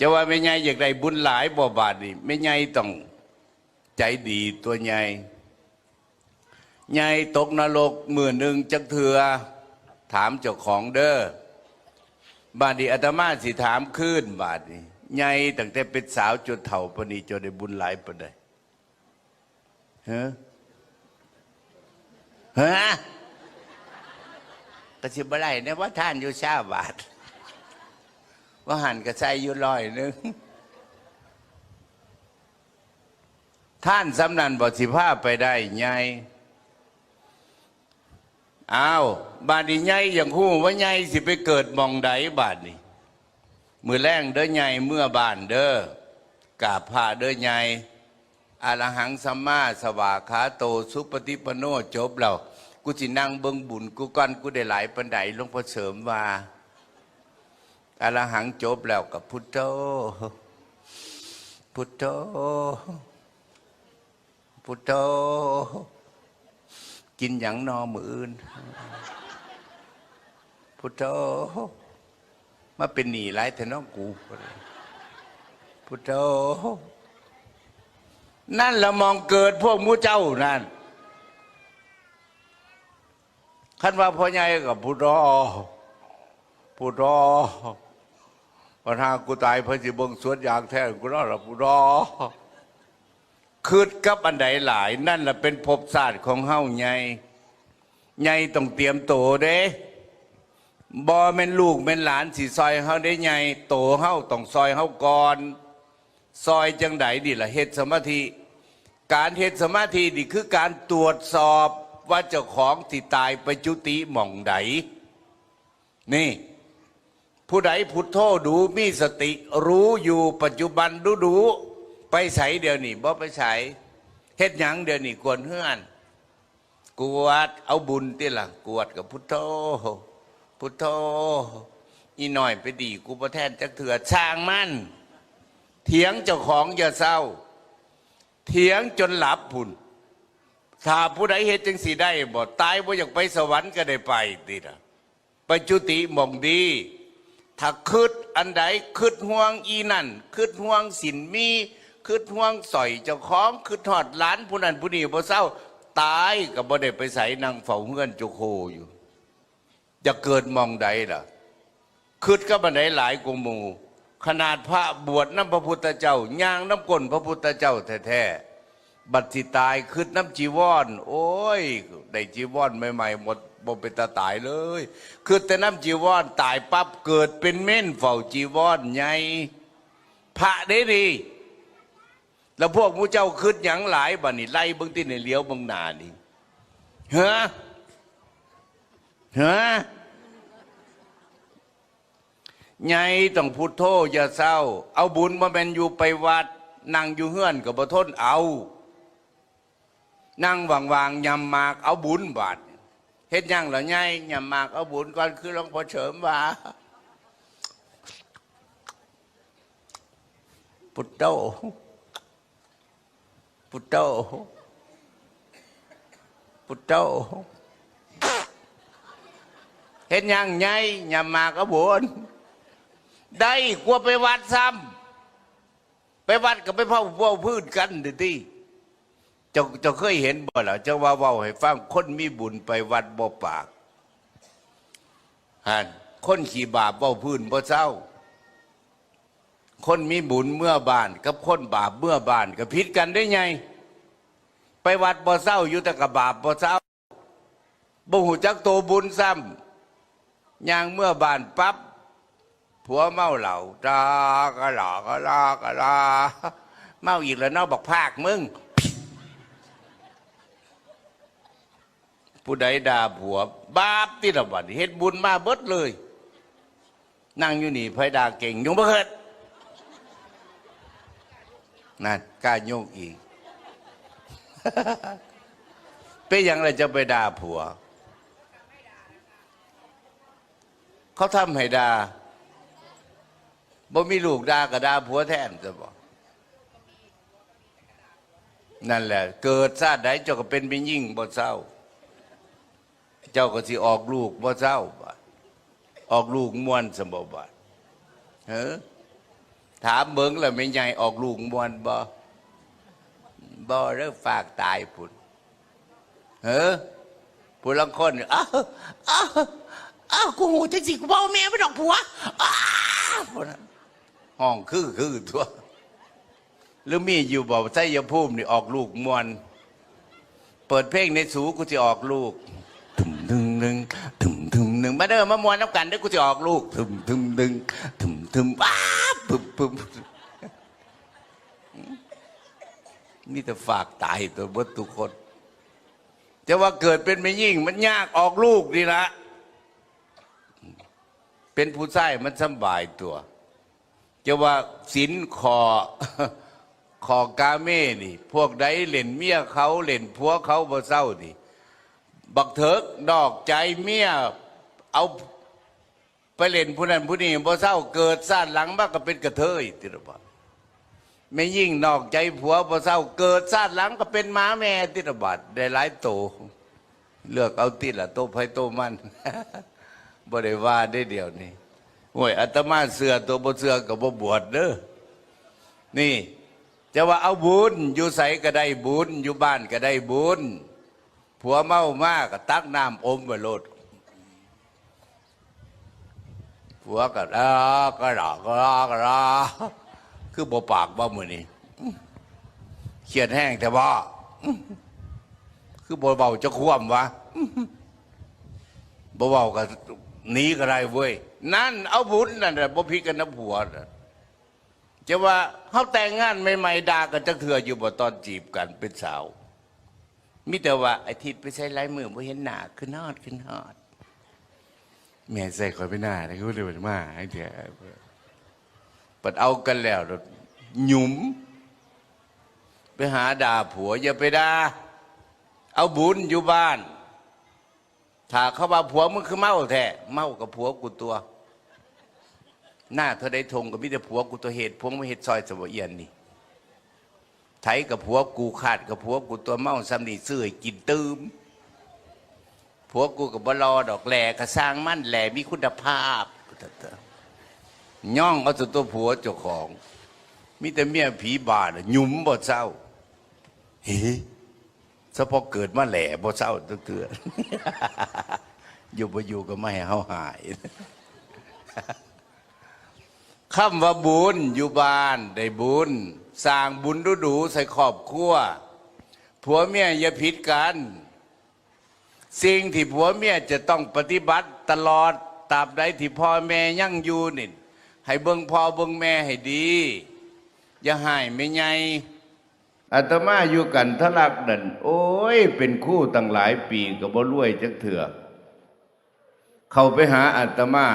จะว่าไม่ใหญ่อยากได้บุญหลายบ่บาทนี่ไม่ใหญ่ต้องใจดีตัวใหญ่ใหญ่ตกนรกหมือหนึ่งจักเถือ ถามเจ้าของเด้อบาดนีอาตมาสิถามขึ้นบาดนี่ใหญ่ตั้งแต่เป็นสาวจนเฒ่าปนีจนได้บุญหลายปานใดฮะฮะก็สิบ่ได้นะว่าท่านอยู่ชาบาท ว่าหันกระใสอยู่ลอยหนึงท่านสำนันบสิภาไปได้ไงอ้าวบาดนี้ไงอย่างคู่ว่าไงสิไปเกิดมองใดบาดนี้มือแรงเด้อไงเมื่อบานเด้อกาบผ้าเด้อไงอาลหังสัมมาสวาขาโตสุปฏิปโนจบแล้วกูสินั่งเบิ่งบุญกูก่อนกูได้หลายปันไดหลวงพ่อเสริมว่า อรหังจบแล้วกับพุทโธพุทโธพุทโธกินอย่างนอมืออื่น พุทโธมาเป็นหนีไรแต่น้องกู พุทโธนั่นละมองเกิดพวกมูเจ้านั่นขันว่าพ่อใหญ่กับพุทโธพุทโธ ปัญหากูตายพระสิบงสวนยางแท้กูรอดละพุทโธคืดกับอันใดหลาย นั่นแหละเป็นภพศาสตร์ของเฮาไงไงต้องเตรียมโตเด้บอแม่นลูกแม่นหลานสิซอยเฮาได้ไงโตเฮาต้องซอยเฮาก่อนซอยจังไดดิล่ะเฮ็ดสมาธิ การเฮ็ดสมาธินี่คือการตรวจสอบว่าเจ้าของที่ตายไปจุติหม่องใดนี่ ผู้ใดพุทโธดูมีสติรู้อยู่ปัจจุบันดูดูไปใส่เดี๋ยวนี้บ่ไปใส่เฮ็ดหยังเดี๋ยวนี้กวนเฮือนกวดเอาบุญติล่ะกวดกับพุทโธพุทโธอีหน่อยไปดีกูประแทนจักเถื่อช่างมันเถียงเจ้าของอย่าเศร้า เถียงจนหลับพุ่นถ้าผู้ใดเฮ็ดจังสีได้บ่ตายบ่อยากไปสวรรค์ก็ได้ไปติล่ะไปจุติมองดี ถ้าคืดอันใดคืดห่วงอีนั่นคืดห่วงสินมีคืดห่วงสอยเจ้าของคืดทอดหล้านผู้นั้นผู้นี้บ่เศร้า ตายก็บ่ได้ไปใส่นางเฝ้าเฮือนโจโคอยู่ จะเกิดมองใดล่ะคืดก็บันไดหลายกว่าหมู่ขนาดพระบวชน้ำพระพุทธเจ้าย่างน้ำก้นพระพุทธเจ้าแท้ๆบัดสิตายคืดน้ำจีวร โอ้ย ได้จีวรใหม่ๆหมด บ่เป็นตาตายเลย คือแต่น้ำจีวรตายปั๊บเกิดเป็นเม่นเฝ้าจีวรไงพระได้ดี แล้วพวกมูเจ้าคืดหยังหลายบัดนี้ไล่เบิ่งที่ในเลี้ยวเบิ่งหนานี่ฮะฮะไงต้องพุทโธอย่าเศร้า เอาบุญมาเป็นอยู่ไปวัด นั่งอยู่เฮือนกับบ่ทนเอา นั่งวางๆยำหมาก เอาบุญบาด เฮ็ดยังเหรอไงยำหมากเอาบุญก่อนคือหลวงพ่อเฉิมว่าพุทโธพุทโธพุทโธเฮ็ดยังไงยำหมากเอาบุญได้กลัวไปวัดซ้ำไปวัดก็ไปเผาเผาพืชกันดิที่ จ้าเจ้าเคยเห็นบ่ล่ะเจ้าว่าเว้าให้ฟังคนมีบุญไปวัดบ่ปากฮันคนขี่บาปเว้าพื้นบ่เศร้า คนมีบุญเมื่อบานกับคนบาปเมื่อบานก็ผิดกันได้ไง ไปวัดบ่เศร้าอยู่แต่กับบาปบ่เศร้าบ่หูจักโตบุญซ้ำย่างเมื่อบานปั๊บผัวเมาเหล่าตากะหลอกะลากะลาเมาอีกแล้วนอกบอกภาคมึง ผู้ใดด่าผัว บาปที่ละบัดเฮ็ดบุญมาเบิดเลย นั่งอยู่นี่ไผด่าเก่งยงบ่เกิดนั่นกล้าโยกอีก เป็นอย่างไรจะไปด่าผัว เขาทำให้ด่าบ่มีลูกด่าก็ด่าผัวแทนจะบอกนั่นแหละ เกิดชาติใดเจ้าก็เป็นเป็นยิ่งบ่เศร้า เจ้าก็สิออกลูกบ่เศร้าบาดออกลูกม่วนสมบบาดเฮ้ถามเบิ้งแล้วไม่ใหญ่ออกลูกมวนบ่บ่เริ่มฝากตายพุ่นเฮ้ผู้ลังคนอ้าวอ้าวอ้าวกูหูจังสิกูบ่อาแม่ไปดอกผัวอ้าวห้องคือคือตัวหรือมีอยู่บ่ใส่ยภูมินี่ออกลูกมวน เปิดเพลงในสูกูจะออกลูก ถึมถึมหนึ่งถึมถึมหนึ่งมาเด้อมามวนน้ำกันเด้อกูจะออกลูกถึมถึมหนึ่งถึมถึมอ้าปึ๊บปึ๊บนี่แต่ฝากตายตัวบดทุกคนจะว่าเกิดเป็นไม่ยิ่ง มันยากออกลูกดีละเป็นผู้ชายมันสำบายตัว จะว่าสินคอขอกาเม่นี่ พวกใดเล่นเมียเขาเล่นผัวเขาบ่เศร้านี่ บักเถิกดอกใจเมียเอาไปเล่นผู้นั้นผู้นี้บ่เศร้าเกิดซ่านหลังมากก็เป็นกระเทยติระบาดไม่ยิ่งนอกใจผัวบ่เศร้าเกิดซ่านหลังก็เป็นหม้าแม่ติระบาดได้หลายโต เลือกเอาติละโตไผโตมันบ่ได้ว่าได้เดียวนี่โอ้ยอาตมาเสือตัวบ่เสือก็บ่บวชเด้อนี่จะว่าเอาบุญอยู่ใสก็ได้บุญอยู่บ้านก็ได้บุญ ผัวเมามากก็ตักน้ำอมไว้โลดผัวก็รอกก็รอก็รอก็รอคือบ่ปากบ่มือนี่เขียนแห้งแต่บ่คือบ่เบาจะคว่ำวะบ่เบาก็หนีก็ได้เว้ยนั่นเอาบุญนั่นแหละบ่พิกันนะผัวจะว่าเขาแต่งงานใหม่ๆด่ากันจักเถื่ออยู่บ่ตอนจีบกันเป็นสาว มิแต่ว่าอาทิตย์ไปใช้ลายมือบ่เห็นหน้าขึ้นฮอดขึ้นฮอด แม่ใส่คอยไปหน้าแล้ก็เลยมาให้เถอะปัดเอากันแล้วหยุม ไปหาด่าผัว อย่าไปด่าเอาบุญอยู่บ้าน ถ้าเขาว่าผัวมึงคือเมาแท้เมากับผัวกูตัว หน้าเธอได้ทงกับมิแต่ผัวกูตัวเหตุพวงม่เหตุซอยสวเอียนนี่ ถกับผัวกูขาดกับผัวกูตัวเมาซ้ำนี่ซื้อให้กินตืมผัวกูกับบลอดอกแหล่กระสร้างมั่นแหล่มีคุณภาพย่องเอาตัวตัวผัวเจ้าของ มีแต่เมียผีบาดหยุมบ่เศร้าเฮ้เฉพาะเกิดมาแหล่บ่เศร้าตัวเตืออยู่บ่อยู่ก็ไม่ให้เฮาหาย คำว่าบุญอยู่บ้านได้บุญสร้างบุญดูดูใส่ครอบครัวผัวเมียอย่าผิดกัน สิ่งที่ผัวเมียจะต้องปฏิบัติตลอดตราบใดที่พ่อแม่ยั่งอยู่นี่ให้เบิ่งพ่อเบิ่งแม่ให้ดี อย่าให้ไม่ไงอาตมาอยู่กันทะลักดันโอ้ย เป็นคู่ตั้งหลายปีก็บ่รวยจักเถื่อเข้าไปหาอาตมา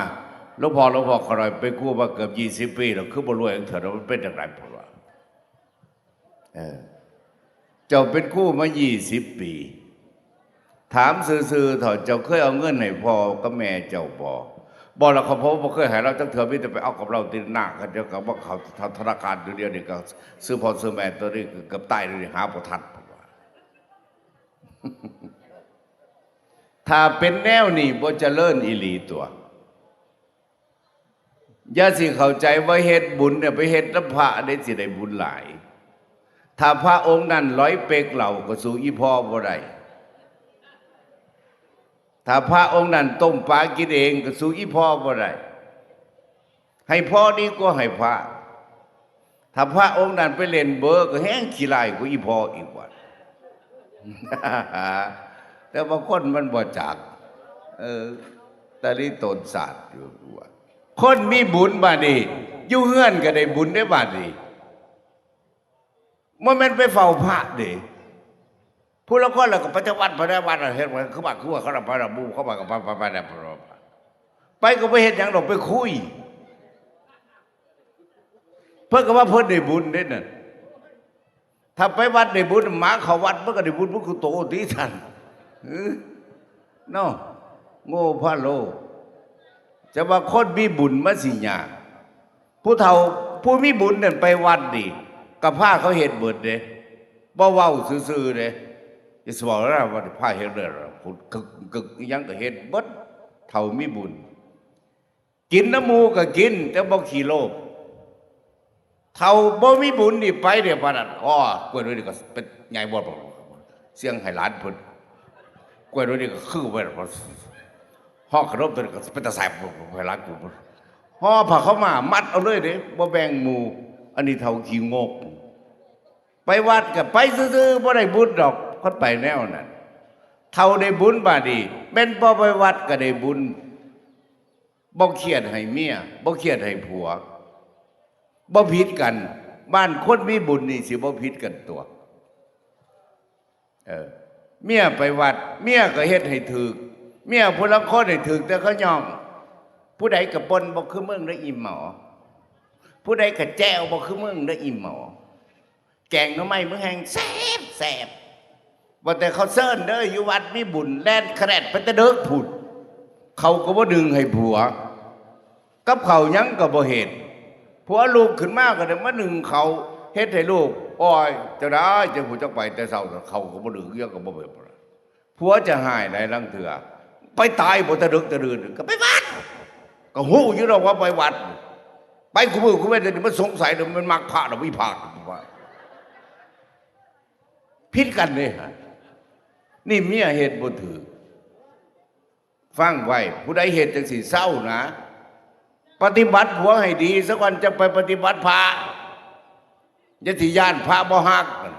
หลวงพ่อหลวงพ่อขอรอยไปกู้มาเกือบยี่สิบปีแล้วคือบรวยจังเถอเรามันเป็นอย่างไรผมว่าเออเจ้าเป็นคู่มายี่สิบปี ถามซื่อๆเถอะเจ้าเคยเอาเงินให้พ่อกับแม่เจ้าบ่บ่แล้วเขาพบบ่เคยให้เราจังเถื่อมีแต่ไปเอากับเราติดหน้ากันเดียวกับว่าเขาทำธนาคารตัวเดียวนี่ก็ซื้อพ่อซื้อแม่ตัวนี้ก็เกือบตายเลยหาบ่ทันผมว่าถ้าเป็นแนวนี้บ่เจริญอีหลีตัว ย่าสิเข้าใจว่าเฮ็ดบุญเนี่ยไปเฮ็ดน้ำพระได้สิได้บุญหลาย ถ้าพระองค์นั้นร้อยเปกเหล่าก็สู่อีพ่อบ่ได้ถ้าพระองค์นั้นต้มปลากินเองก็สู่อีพ่อบ่ได้ให้พ่อดีกว่าให้พระถ้าพระองค์นั้นไปเล่นเบอร์ก็แห้งขี้ลายกว่าอีพ่ออีกว่าแต่บางคนมันบ่จักเออแต่นี่ตนศาสตร์อยู่ว่า คนมีบุญบาดนีอยู่เฮือนก็ได้บุญได้บาดนีมันแม่นไปเฝ้าพระด้ผู้ละคนล้วก็ปฏิวัติปฏิวัติเฮ็ดมันคือว่าคือว่าเขารับพระบูเขามากับพระพระพระพระไปก็ไปเฮ็ดหยังดอกไปคุย เพิ่นก็ว่าเพิ่นได้บุญเด้นั่นถ้าไปวัดได้บุญหมาเขาวัดมันก็ได้บุญมันคือโตที่ท่านเออเนาะโง่พระโล จะว่าคนมีบุญมาสิยากผู้เฒ่าผู้มีบุญนั่นไปวัดดิกับผ้าเขาเห็นเบิดเด้บ่เว้าซื่อๆเด้จะสบอกแล้วว่าผ้าเห็นเด้อพุ่นกึกกึกยังก็เห็นเบิดเฒ่ามีบุญ กินน้ำมูก็กิน แต่บ่ขี้โลภเขาบ่มีบุญนี่ไปเดี๋ยวปานนั้นอ๋อกล้วยด้วยนี่ก็เป็นใหญ่บ่บ่เสียงให้หลานเพิ่นกล้วยด้วยนี่ก็คือไปแล้ว ห่อขนมตัวนี้ก็เป็นตาสบให้หลานกูเพิ่นห่อผ้าเขามา มัดเอาเลยเด้บ่แบ่งหมู่อันนี้เท่าขี้งก ไปวัดก็ไปซื่อๆบ่ได้บุญดอกคนไปแนวนั้นเท่าได้บุญบาดีแม่นบ่ไปวัดก็ได้บุญบ่เครียดให้เมียบ่เครียดให้ผัวบ่ผิดกัน บ้านคนมีบุญนี่สิบ่ผิดกันตัว เออ เมียไปวัด เมียก็เฮ็ดให้ถึก เมียผู้ละคนให้ถึกแต่เขายองผู้ใดก็ปนบ่คือมึงได้อิ่มหมอ ผู้ใดก็แจวบ่คือมึงได้อิ่มหมอ แกงน้ำไม้มึงแหงแสบแสบว่าแต่เขาเซิร์นเด้ออยู่วัดมีบุญแล่นแครดไปแตะเดิกผุด เขาก็บ่ดึงให้ผัว กับเขายังก็บ่เห็นผัวลูกขึ้นมาก็ได้มาหนึ่งเขาเฮ็ดให้ลูกอ้อยเจะได้จะผู้จักไปแต่เช้าเขาก็บ่ดึงเยอะก็บ่เบิดผัวจะหายในลังเถือ ไปตายบ่ตะดึกตะดื่นก็ไปวัด ก็ฮู้อยู่ดอกว่าไปวัด ไปกูมือกูไม่ได้มันสงสัยเดี๋ยวมันมักพระหรือไม่พระว่าพิดกันเลยฮะนี่เมียเหตุบ่ถือ ฟังไว้ผู้ใดเหตุจังสีเศร้านะ ปฏิบัติผัวให้ดีสักวันจะไปปฏิบัติพระจะสิย่านพระบ่ฮักนั่น